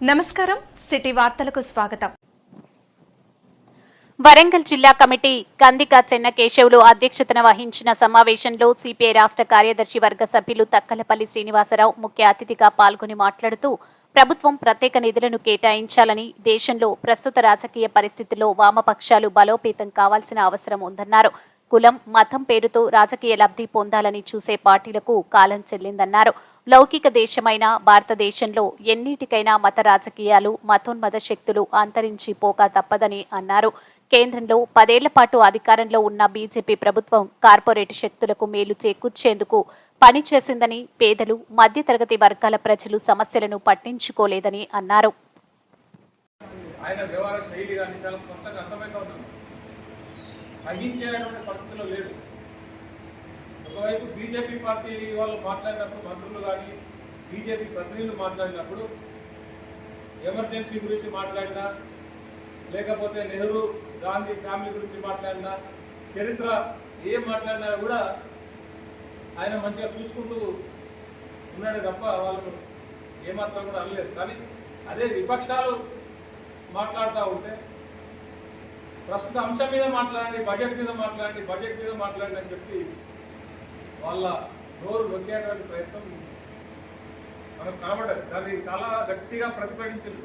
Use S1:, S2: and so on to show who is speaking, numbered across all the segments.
S1: నమస్కారం సిటీ వార్తలకు స్వాగతం.
S2: వరంగల్ జిల్లా కమిటీ కందిక చెన్న కేశవులు అధ్యక్షతన వహించిన సమావేశంలో సిపిఐ రాష్ట్ర కార్యదర్శి వర్గ సభ్యులు తక్కలపల్లి శ్రీనివాసరావు ముఖ్య అతిథిగా పాల్గొని మాట్లాడుతూ ప్రభుత్వం ప్రత్యేక నిధులను కేటాయించాలని దేశంలో ప్రస్తుత రాజకీయ పరిస్థితుల్లో వామపక్షాలు బలోపేతం కావాల్సిన అవసరం ఉందన్నారు. కులం మతం పేరుతో రాజకీయ లబ్ధి పొందాలని చూసే పార్టీలకు కాలం చెల్లిందన్నారు. లౌకిక దేశమైన భారతదేశంలో ఎన్నిటికైనా మత రాజకీయాలు మతోన్మత శక్తులు అంతరించి పోక తప్పదని అన్నారు. కేంద్రంలో పదేళ్ళ పాటు అధికారంలో ఉన్న బీజేపీ ప్రభుత్వం కార్పొరేట్ శక్తులకు మేలు చేకూర్చేందుకు పనిచేసిందని పేదలు మధ్యతరగతి వర్గాల ప్రజలు సమస్యలను పట్టించుకోలేదని అన్నారు.
S3: ఆయన వ్యవహార శైలి కానీ చాలా ఉన్నాం సహించేటువంటి పరిస్థితిలో లేడు. ఒకవైపు బీజేపీ పార్టీ వాళ్ళు మాట్లాడినప్పుడు మంత్రులు కానీ బీజేపీ ప్రతినిధులు మాట్లాడినప్పుడు ఎమర్జెన్సీ గురించి మాట్లాడినా లేకపోతే నెహ్రూ గాంధీ ఫ్యామిలీ గురించి మాట్లాడినా చరిత్ర ఏం మాట్లాడినా కూడా ఆయన మంచిగా చూసుకుంటూ ఉన్నాడు తప్ప వాళ్ళకు ఏమాత్రం కూడా అనలేదు కానీ అదే విపక్షాలు మాట్లాడుతూ ఉంటే ప్రస్తుత అంశం మీద మాట్లాడండి బడ్జెట్ మీద మాట్లాడండి బడ్జెట్ మీద మాట్లాడండి అని చెప్పి వాళ్ళ నోరు నొక్కేటువంటి ప్రయత్నం మనకు కనబడదు దాన్ని చాలా గట్టిగా ప్రతిపాదించారు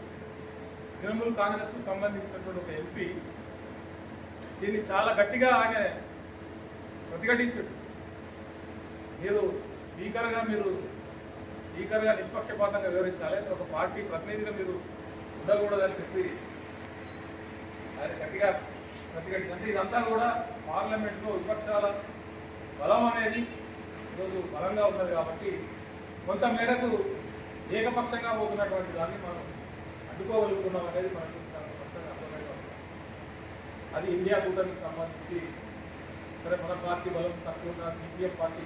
S3: తృణమూల్ కాంగ్రెస్కు సంబంధించినటువంటి ఒక ఎంపీ. దీన్ని చాలా గట్టిగా ఆయన ప్రతిఘటించాడు. మీరు స్పీకర్గా మీరు స్పీకర్గా నిష్పక్షపాతంగా వివరించాలి ఒక పార్టీ ప్రతినిధిగా మీరు ఉండకూడదని చెప్పి ఆయన గట్టిగా ప్రతిఘటించి ఇదంతా కూడా పార్లమెంట్లో విపక్షాల బలం అనేది ఈరోజు బలంగా ఉన్నది కాబట్టి కొంత మేరకు ఏకపక్షంగా పోతున్నటువంటి దాన్ని మనం అడ్డుకోగలుగుతున్నాం అనేది మనకు స్పష్టంగా అర్థమైపోతుంది అది ఇండియా కూటమికి సంబంధించి సరే మన పార్టీ బలం తక్కువ ఉన్నా సిపిఎం పార్టీ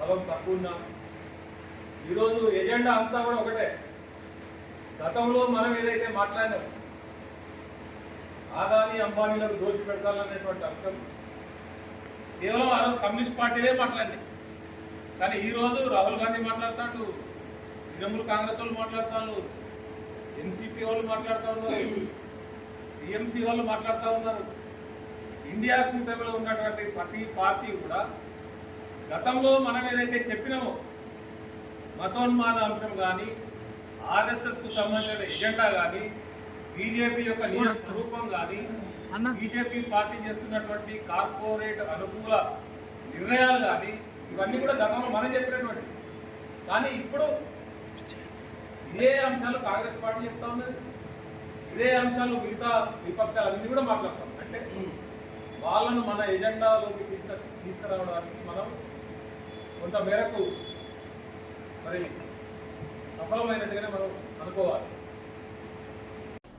S3: బలం తక్కువ ఈరోజు ఎజెండా అంతా కూడా ఒకటే. గతంలో మనం ఏదైతే మాట్లాడినామో ఆదాని అంబానీలకు దోచి పెడతాలనేటువంటి అంశం. కేవలం ఆ రోజు కమ్యూనిస్ట్ పార్టీలే మాట్లాడినాయి. కానీ ఈ రోజు రాహుల్ గాంధీ మాట్లాడుతాడు తృణమూల్ కాంగ్రెస్ వాళ్ళు మాట్లాడుతారు ఎన్సీపీ వాళ్ళు మాట్లాడుతూ ఉన్నారు టీఎంసీ వాళ్ళు మాట్లాడుతూ ఉన్నారు. ఇండియా కూటమిలో ఉన్నటువంటి ప్రతి పార్టీ కూడా గతంలో మనం ఏదైతే చెప్పినామో మతోన్మాద అంశం కానీ ఆర్ఎస్ఎస్కు సంబంధించిన ఎజెండా కానీ బీజేపీ యొక్క నిజ స్వరూపం కానీ బీజేపీ పార్టీ చేస్తున్నటువంటి కార్పొరేట్ అనుకూల నిర్ణయాలు కానీ ఇవన్నీ కూడా గతంలో మనం చెప్పినటువంటి. కానీ ఇప్పుడు ఇదే అంశాలు కాంగ్రెస్ పార్టీ చెప్తా ఉన్నది. ఇదే అంశాలు మిగతా విపక్షాలన్నీ కూడా మాట్లాడతాం. అంటే వాళ్ళను మన ఎజెండాలోకి తీసుకు తీసుకురావడానికి మనం కొంత మేరకు మరి సఫలమైనట్టుగానే మనం అనుకోవాలి.